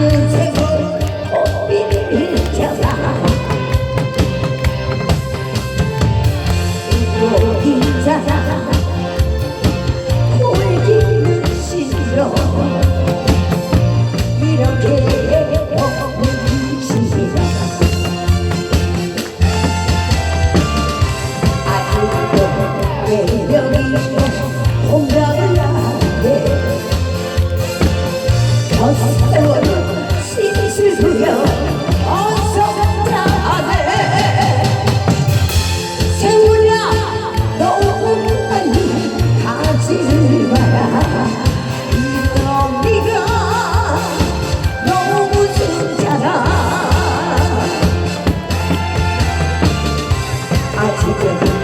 will 아직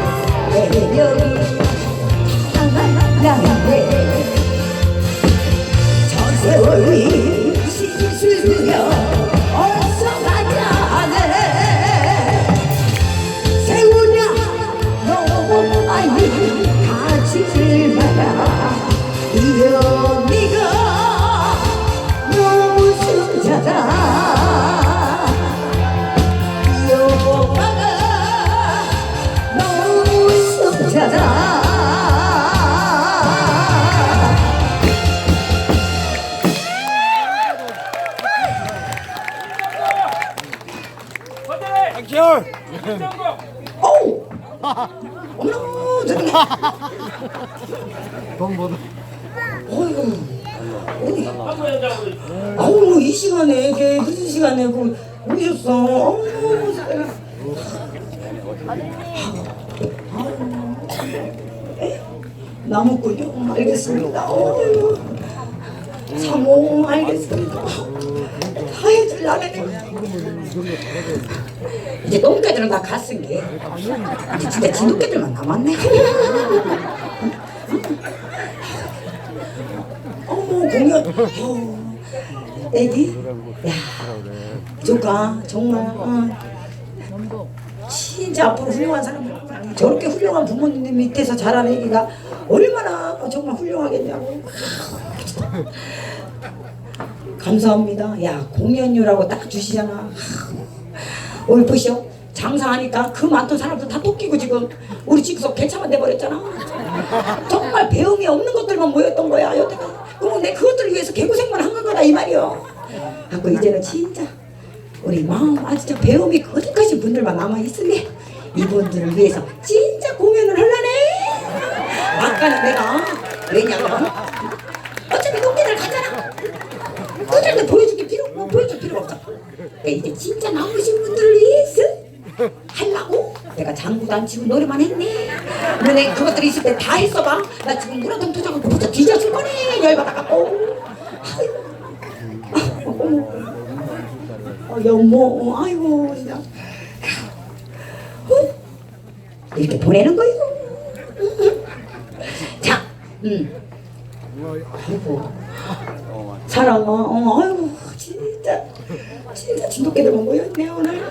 돈 못. 어이구 어디 아우 이 시간에 이게 무슨 시간에 그 오셨어? 어우 세상에. 나무꾼요? 알겠습니다. 어휴 사모 알겠습니다. 다 해줄라네 이제 똥개들은 다 갔은 게. 이제 진짜 진돗개들만 남았네. 어머 공연. 어, 애기? 야 조카 정말. 어. 진짜 앞으로 훌륭한 사람. 저렇게 훌륭한 부모님 밑에서 자란 애기가 얼마나 정말 훌륭하겠냐고 감사합니다. 야 공연료라고 딱 주시잖아. 오늘 보시오. 장사하니까 그 많던 사람들 다 똑끼고 지금 우리 집에서 개차만 돼버렸잖아. 정말 배움이 없는 것들만 모였던 거야. 여태까지. 그럼 내 그것들을 위해서 개고생만 한 거다 이 말이요 하고 이제는 진짜 우리 마음 아주 저 배움이 거기까지 분들만 남아 있으니 이분들을 위해서 진짜 공연을 하려네. 아까는 내가. 왜냐면 뭐 보여줄 필요가 없어 그러니까 이제 진짜 남으신 분들을 위해서 하려고 내가 장구도 안 치고 노래만 했네 너네 그것들이 있을 때 다 했어 봐 나 지금 물어통 투자고 부터 뒤졌을 거네 열받아갖고 아이고. 어머. 어, 여모, 아이고, 진짜. 어? 이렇게 보내는 거이고. 자, 음. 사랑아, 어, 아이고, 진짜. 진짜 진돗개들만 모였네, 오늘.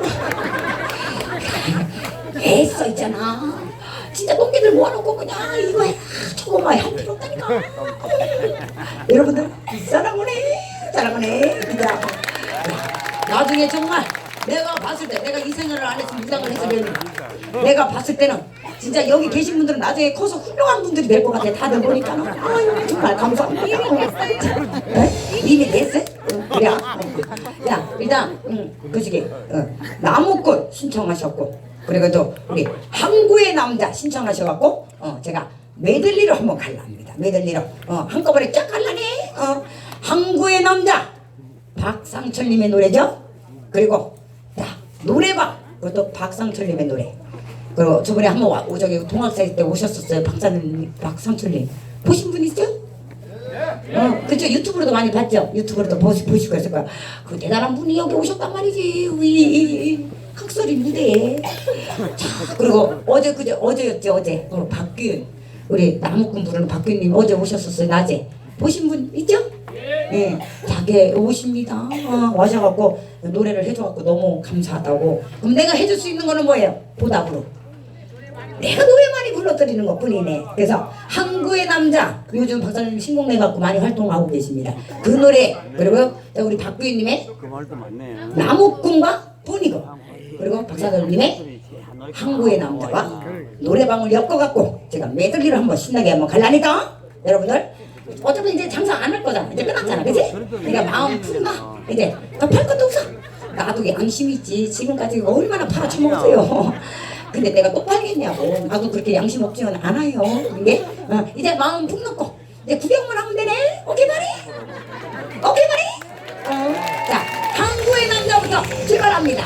애써 있잖아. 진짜 똥개들 모아놓고 그냥 이거 해, 저거 막 할 필요 없다니까. 여러분들, 사랑하네, 사랑하네, 진짜. 나중에 정말 내가 봤을 때 내가 이 생활을 안 했으면 이상을 했으면 내가 봤을 때는 진짜 여기 계신 분들은 나중에 커서 훌륭한 분들이 될 것 같아 다들 보니까 아유 정말 감사합니다 네? 이미 됐어? 응, 그래 야 일단 응, 그저기 어, 나무꾼 신청하셨고 그리고 또 우리 항구의 남자 신청하셔갖고 어, 제가 메들리로 한번 갈랍니다 메들리로 어, 한꺼번에 쫙 갈라네 어, 항구의 남자 박상철님의 노래죠. 그리고 야 노래방 그것도 박상철님의 노래. 그리고 저번에 한번 와, 오, 저기 동학생 때 오셨었어요. 박사님 박상철님 보신 분 있죠? 어, 그죠 유튜브로도 많이 봤죠. 유튜브로도 보시, 보시고 했을 거야. 그 대단한 분이 여기 오셨단 말이지. 우리 학설이 무대에. 자 그리고 어제 그제 어제였죠 어제 어, 박규 우리 나무꾼 부르는 박규님 어제 오셨었어요 낮에 보신 분 있죠? 예, 자기 오십니다. 어, 와셔갖고 노래를 해줘갖고 너무 감사하다고. 그럼 내가 해줄 수 있는 거는 뭐예요? 보답으로. 내가 노래 많이 불러드리는 것 뿐이네. 그래서 항구의 남자 요즘 박사님 신곡 내 갖고 많이 활동하고 계십니다. 그 노래 그리고 우리 그 맞네. 나무꾼과 보니고 그리고 박사님의 항구의 남자와 노래방을 엮어갖고 제가 메들리를 한번 신나게 한번 갈라니까 여러분들 어차피 이제 장사 안 할 거잖아 이제 끝났잖아 그지? 그러니까 마음 푼다 이제 더 팔 것도 없어 나도 양심 있지 지금까지 얼마나 팔아쳐먹었어요 근데 내가 또 팔겠냐고 나도 그렇게 양심 없지는 않아요 이게 어, 이제 마음 푹 놓고 이제 구경만 하면 되네 오케이 말이 오케이 말이 어, 자 항구의 남 갑니다.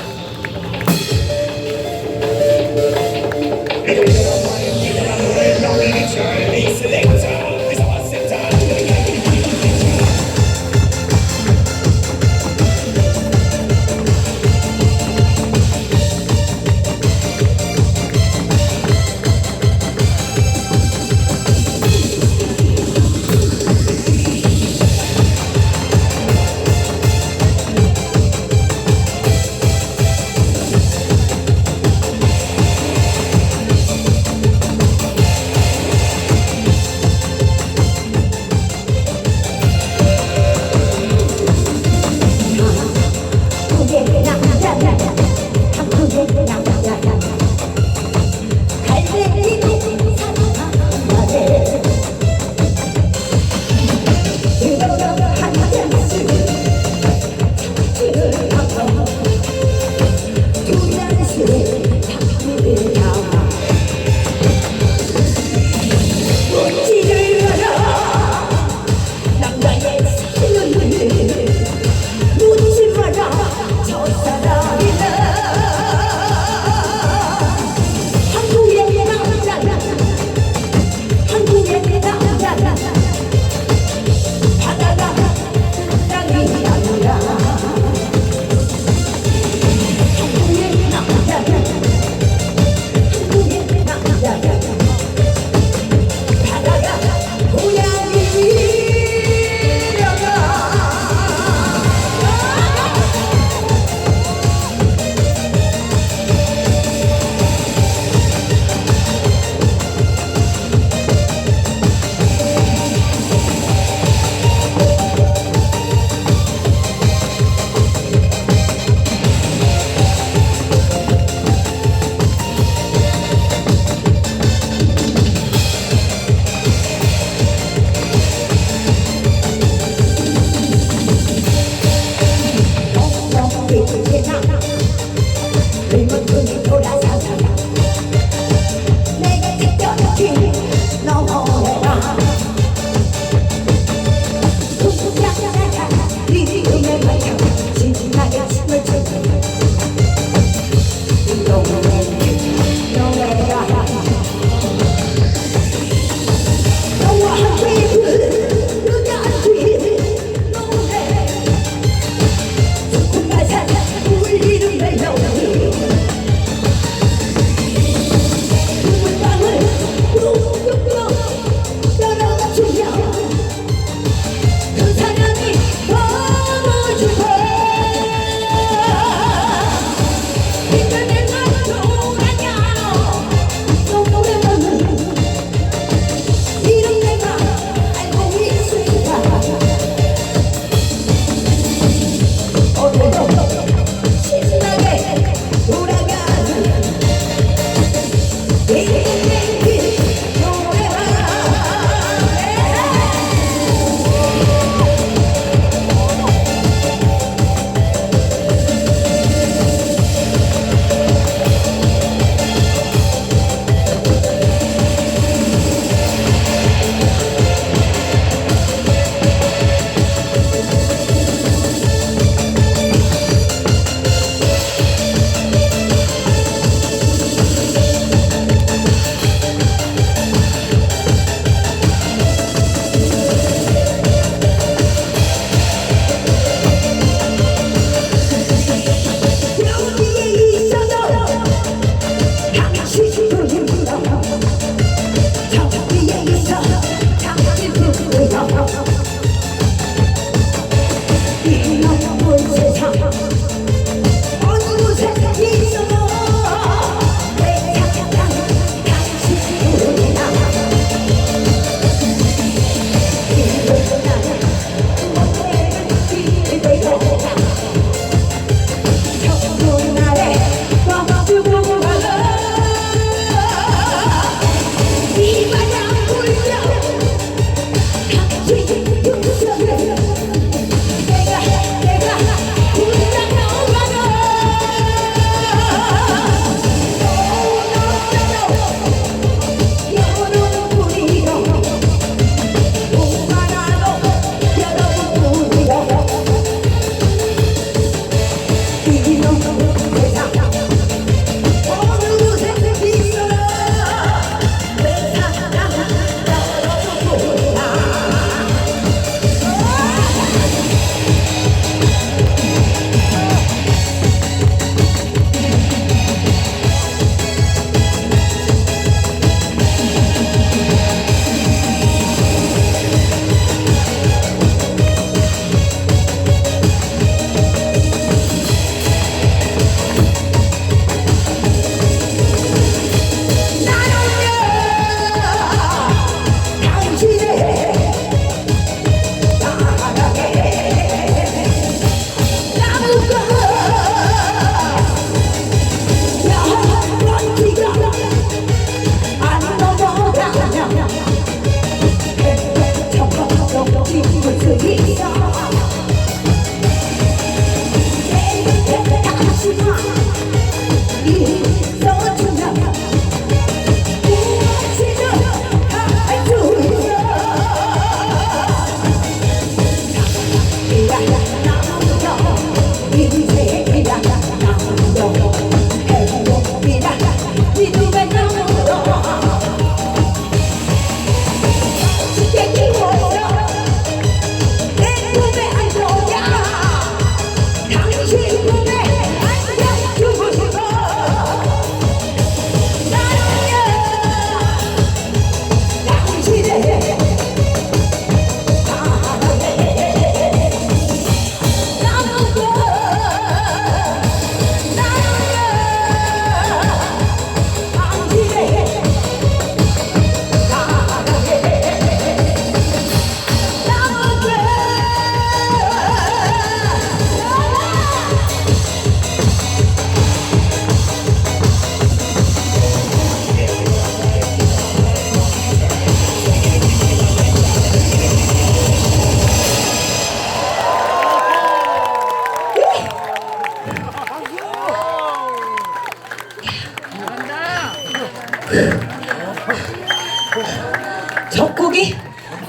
적국이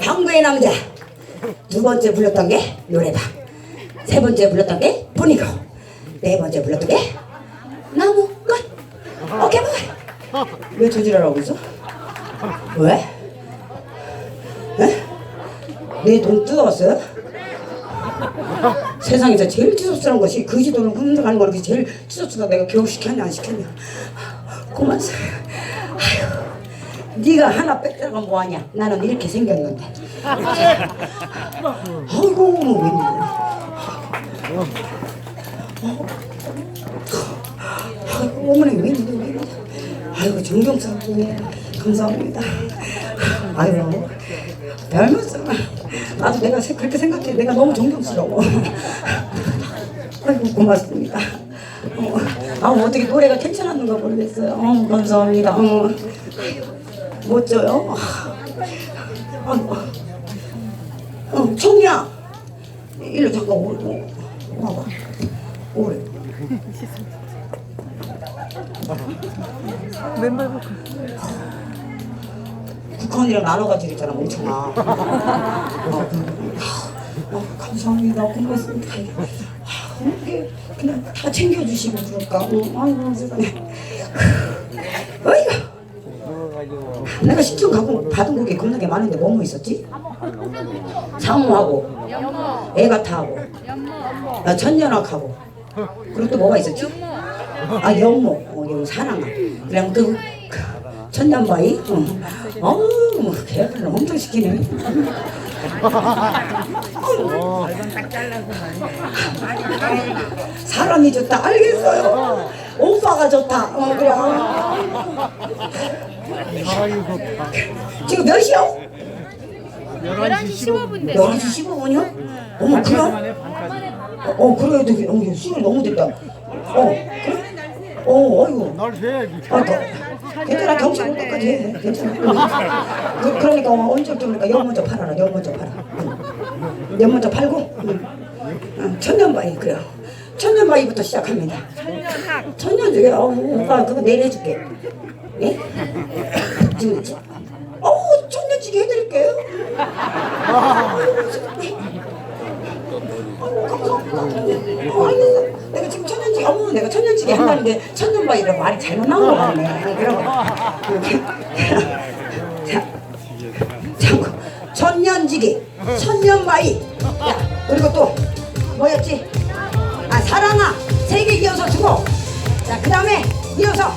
방구의 남자 두 번째 불렀던 게 노래방 세 번째 불렀던 게 분이고 네 번째 불렀던 게 나무꽃 오케이 뭐왜 저지랄하고 있어? 왜? 에? 내돈 뜯어왔어요? 세상에서 제일 추접스러운 것이 그지 돈을 훔쳐가는 거는 제일 추접스러워 내가 교육 시켰냐 안 시켰냐 고맙소 아휴 네가 하나 뺏다가 뭐하냐 나는 이렇게 생겼는데. 아이고 뭐 웬일이야 아이고 어머니 웬일이야 아이고 존경스럽네 감사합니다. 아이고 닮았어. 나도 내가 세- 그렇게 생각해. 내가 너무 존경스러워. 아이고 고맙습니다. 어, 아 어떻게 노래가 괜찮았는가 모르겠어요. 어, 감사합니다. 어, 멋져요? 아, 어, 청이야! 일로 잠깐 오, 와봐 오래 북한이랑 나눠가지고 있잖아 멍청아 어, 어, 감사합니다. 고맙습니다. 아, 이렇게 그냥 다 챙겨주시고 그럴까? 어, 아이고 세상에 어이가 내가 신청 가고 받은 곡이 겁나게 많은데 뭐뭐 있었지? 상무하고 애가 타하고 아, 천년학하고. 그리고 또 뭐가 있었지? 아 영모. 어, 영 사랑아. 그냥 그, 그 천년바위? 어. 어우 뭐 개를 엄청 시키네. 사람이 좋다. 알겠어요 오빠가 좋다 어 그래 아. 지금 몇 시야? 11시 15분 됐어. 11시 15분이요? 어머 그래? 어, 어 그래도 되게 어, 시간이 너무 됐다 어 그래? 어 어이구 날 해야지. 아, 그, 괜찮아 경치 올 때까지 해 괜찮아 그, 그러니까 언제부터 그러니까 연 먼저 팔아라 연 먼저 팔아 응. 연 먼저 팔고 응. 응, 천년바위 그래요 천년바위부터 시작합니다 천년학. 어, 오빠 그거 내일 해줄게 예? 지금 이제 어우 천년찌개 해드릴게요. 어. 내가 지금 천년찌개 어머 내가 천년찌개 한다는데 천년바위라고 말이 잘못 나온 거 같네 그러고 자 참고 천년지기 천년바위 야 그리고 또 뭐였지 아 사랑아 세 개 이어서 주고 자 그 다음에 이어서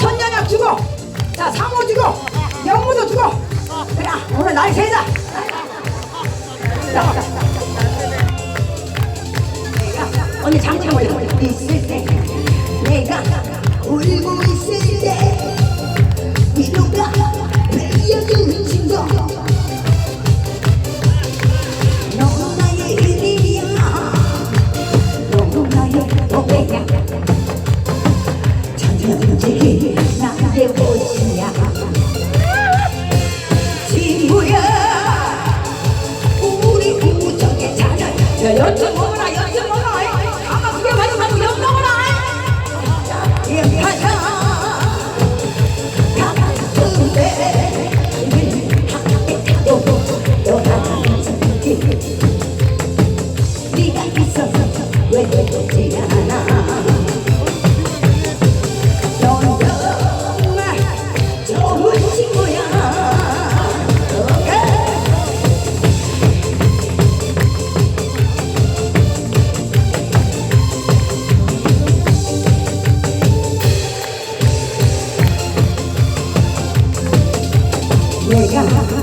천년약 주고 자 상호 주고 영무도 주고. 그래 오늘 날 세자 자, 자, 자. 언니 장창 올려. 있을 때 내가 울고 있을 때 위로가 되어주는 Ya.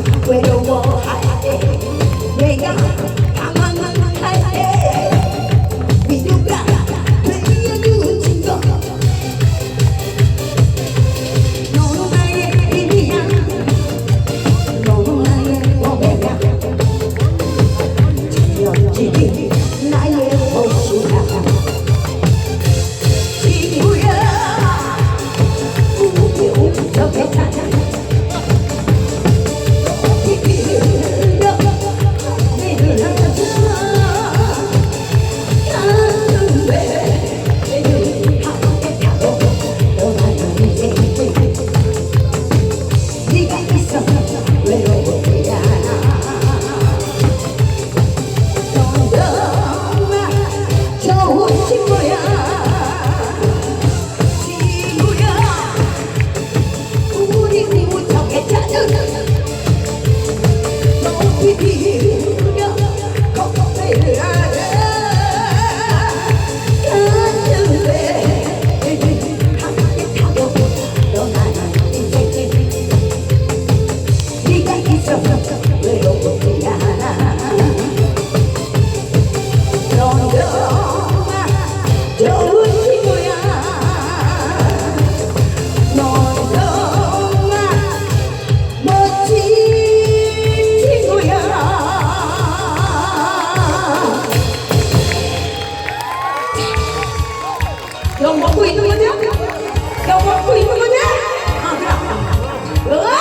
너 먹고 있는 거냐? 너 먹고 있는 거냐? 아 그럼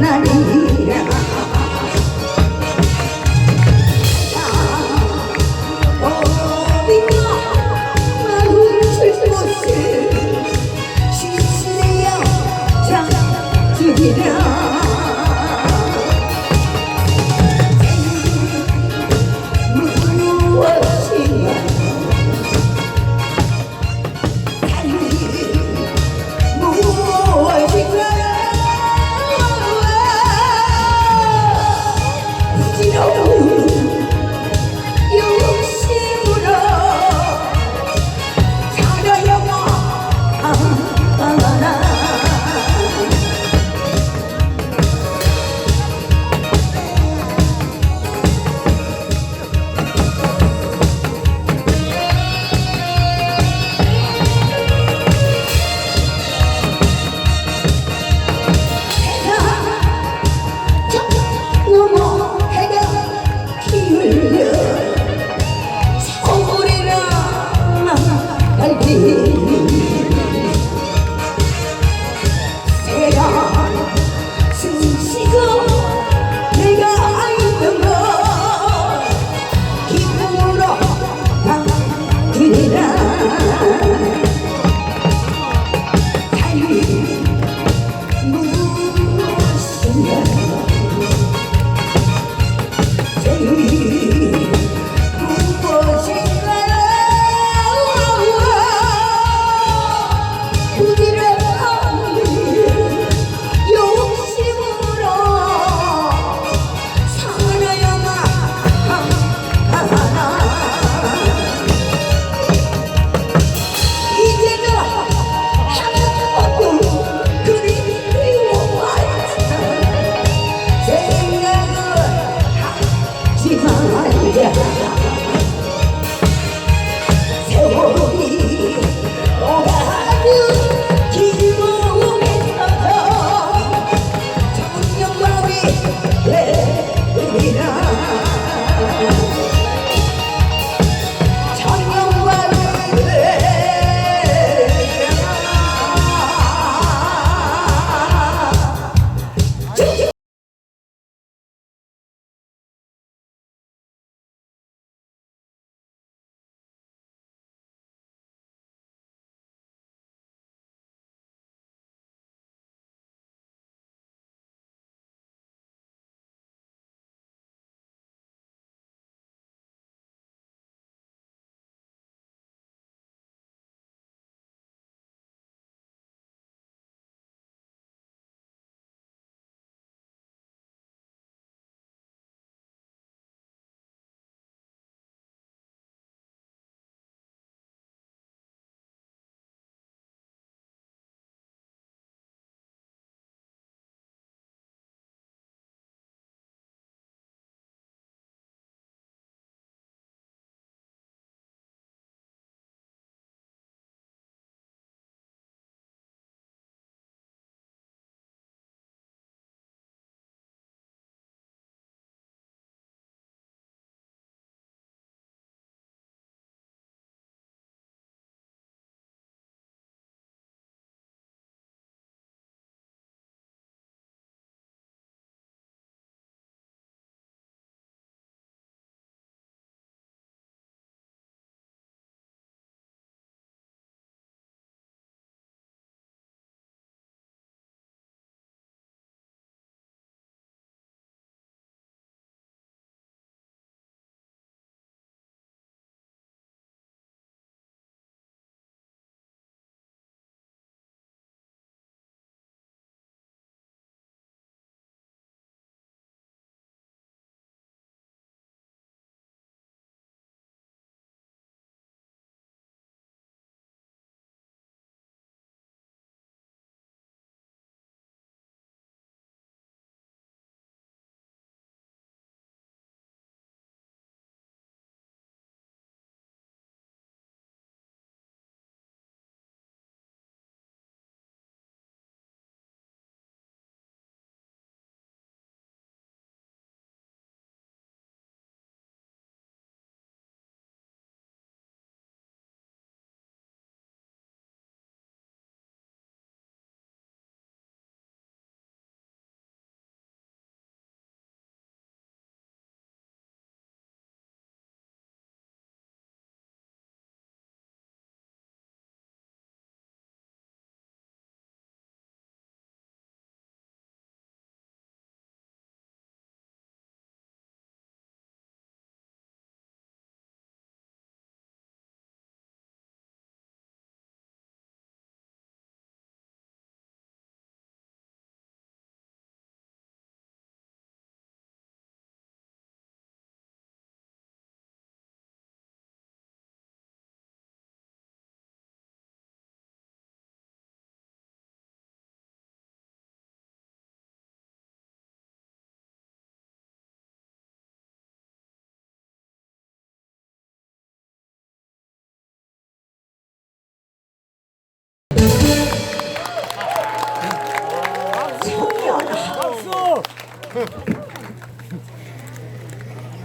나는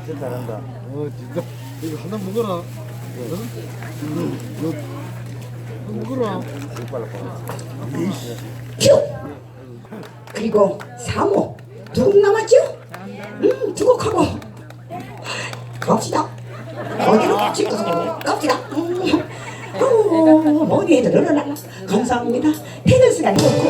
진짜 잘한다. 어 진짜 이거 하나 먹어라. 어? 응? 이거 하나 먹어라. 큐! 그리고 사모 누구 남았죠? 음, 두곡 하고 갑시다. 어디로 찍어서 갑시다. 음. 어, 해도 늘어나라. 감사합니다. 시간이 없고